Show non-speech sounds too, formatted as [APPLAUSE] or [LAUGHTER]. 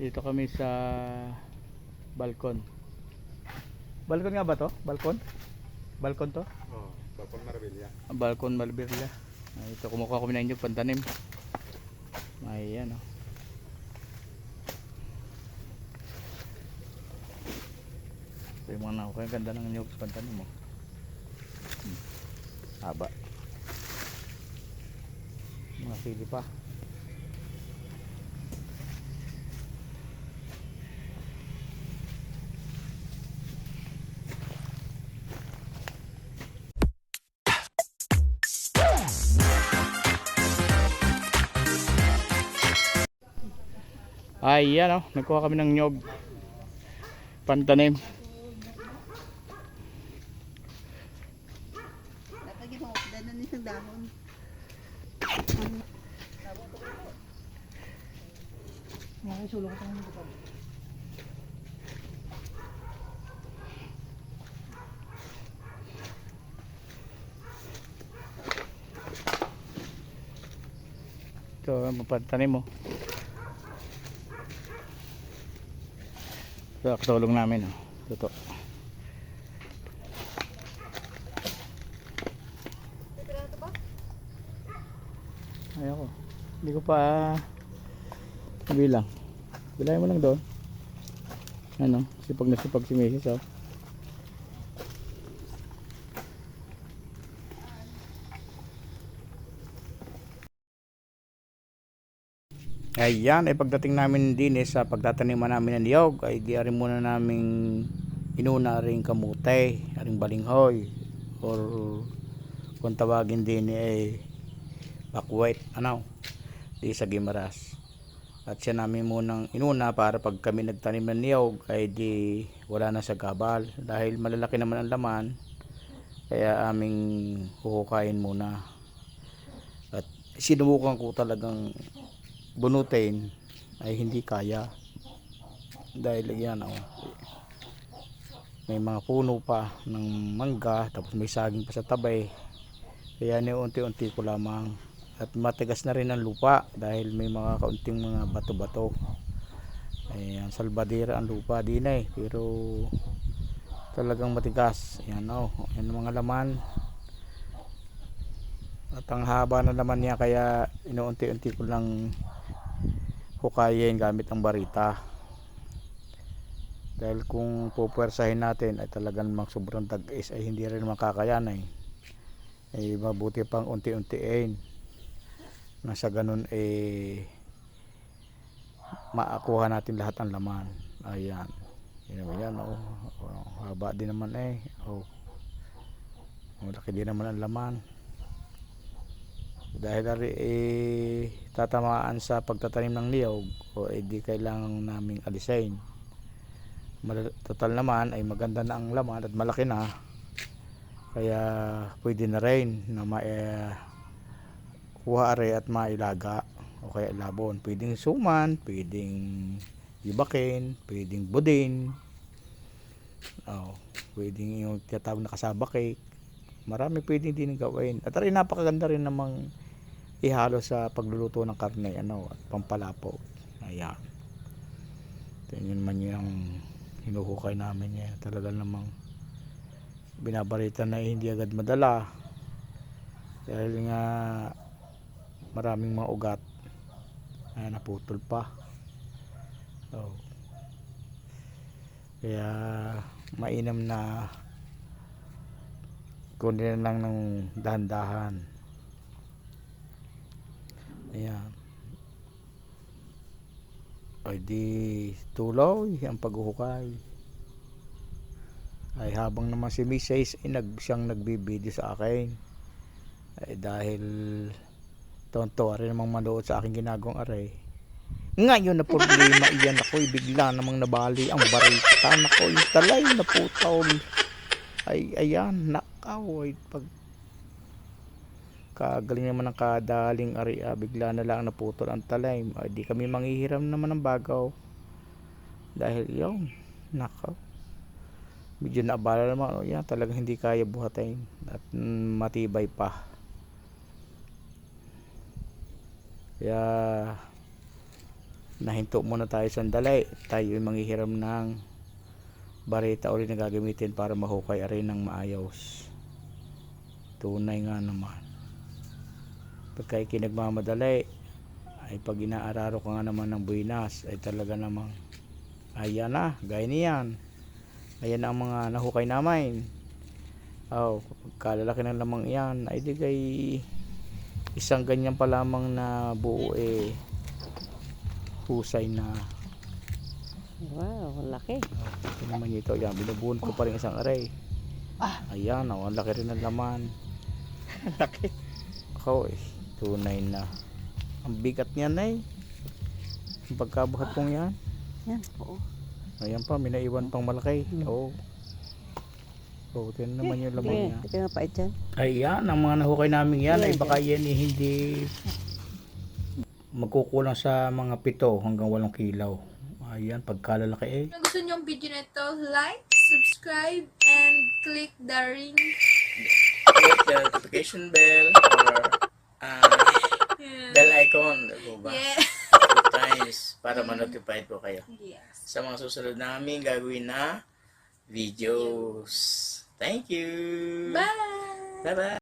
Dito kami sa balkon. Balkon nga ba to? Balkon? Balkon to? Oh, Balkon Marbella. Ang balkon Malbirla. Ah, ito kumukuha kami ng inyong pantanim. Ayan oh. Ito yung mga. Ang ganda ng inyong pantanim mo. Hmm. Haba. Mga sili pa. Ayan oh. Nagkuha kami ng nyog. Pantanim. Dapat ginawa na isang dahon. Mga sulong ko ng kapag. Ito ang pantanim mo. Ito katulong namin oh. Ito. Ayoko. Hindi ko pa nabilang. Bilangin mo lang doon. Ano? Sipag na sipag si Mrs. Oh. Ayan, ay pagdating namin din eh, sa pagtataniman namin ng niyog ay rin muna naming inuna rin kamutay, ring balinghoy or kung tawagin din eh bakwet, ano, di sa gimaras. At siya namin munang inuna para pag kami nagtanim ng niyog ay di wala na sa gabal dahil malalaki naman ang laman kaya aming huhukayin muna. At sinubukan ko talagang bunutin ay hindi kaya. Dahil yan oh, may mga puno pa ng mangga tapos may saging pa sa tabay. Kaya ni unti-unti ko lamang. At matigas na rin ang lupa dahil may mga kaunting mga bato-bato. Ayan salbadera ang lupa din eh. Pero talagang matigas. Ayan oh. Yan ang mga laman. At ang haba na naman niya kaya inuunti-unti ko lang hukayin gamit ang barita. Dahil kung pupwersahin natin ay talagang namang sobrang tag-is ay hindi rin makakayanay. Ay mabuti pang unti-untiin na sa ganun eh maakuha natin lahat ng laman. Ayan. Yan, yan oh. oh haba din naman eh oh malaki din naman ang laman dahil ari eh, tatamaan sa pagtatanim ng niyog o eh, kailangan naming alisain total naman ay maganda na ang laman at malaki na. Kaya pwede na rin na ma eh, kuha are at mailaga o kaya labon. Pwedeng suman pwedeng ibakin pwedeng budin. Oh, pwedeng yung tinatawag na kasaba cake marami pwedeng din gawin. At rin napakaganda rin namang ihalo sa pagluluto ng karne ano at pampalapo. Ayan. Yun man yung hinuhukay namin yan talaga namang binabarita na hindi agad madala. Dahil nga maraming mga ugat ay naputol pa. So, kaya mainam na kunin lang ng dahan-dahan. Ayan. Ay di tuloy ang paghuhukay. Ay habang naman si Mrs. ay nag, siyang nagbibideo sa akin ay dahil tonto rin namang manood sa aking ginagawang aray. Ngayon na problema iyan ako bigla namang nabali ang barita. Nako yung talay na putol ay ayan nakaw pag kagaling naman ng kadaling ari ah, bigla na lang naputol ang talay ay di kami manghihiram naman ng bagaw. Dahil yung nakaw. Medyo naabala naman oh, yan talagang hindi kaya buhatin at mm, matibay pa. Kaya nahinto muna tayo sandali. Tayo ay manghihiram ng barita ulit na gagamitin para mahukay aray ng maayos. Tunay nga naman. Pagka ikinagmamadali, ay pag inaararo ka nga naman ng buinas, ay talaga namang ayan na, gaya niyan. Ayan ang mga nahukay namin. Oh, pagkalalaki ng lamang iyan, ay di kay isang ganyan pa lamang na buo eh husay na Wow, laki. oh, ito naman ito. Yan binubuon ko pa rin isang aray. Ayan oh, ang laki rin ng laman. [LAUGHS] Laki. Ako eh tunay na. Ang bigat niyan eh. Ang pagkabuhat kong yan. Yan, oo. ayan pa may naiwan pang malaki. Oo. Oh. oh, tiyan naman yung laman niya. sige nga pait dyan. Ayan, ang mga nahukay namin yan ay baka yan eh, hindi magkukulang sa mga pito hanggang walong kilaw. Ayan, pagkalalaki eh. Kung gusto niyo ang video na ito, like, subscribe, and click the ring. Click the notification bell or uh, Yeah. bell icon diba ba? Yeah. Two times para ma-notify ko kayo Yes. sa mga susunod namin gagawin na videos. Thank you! Bye! Bye-bye!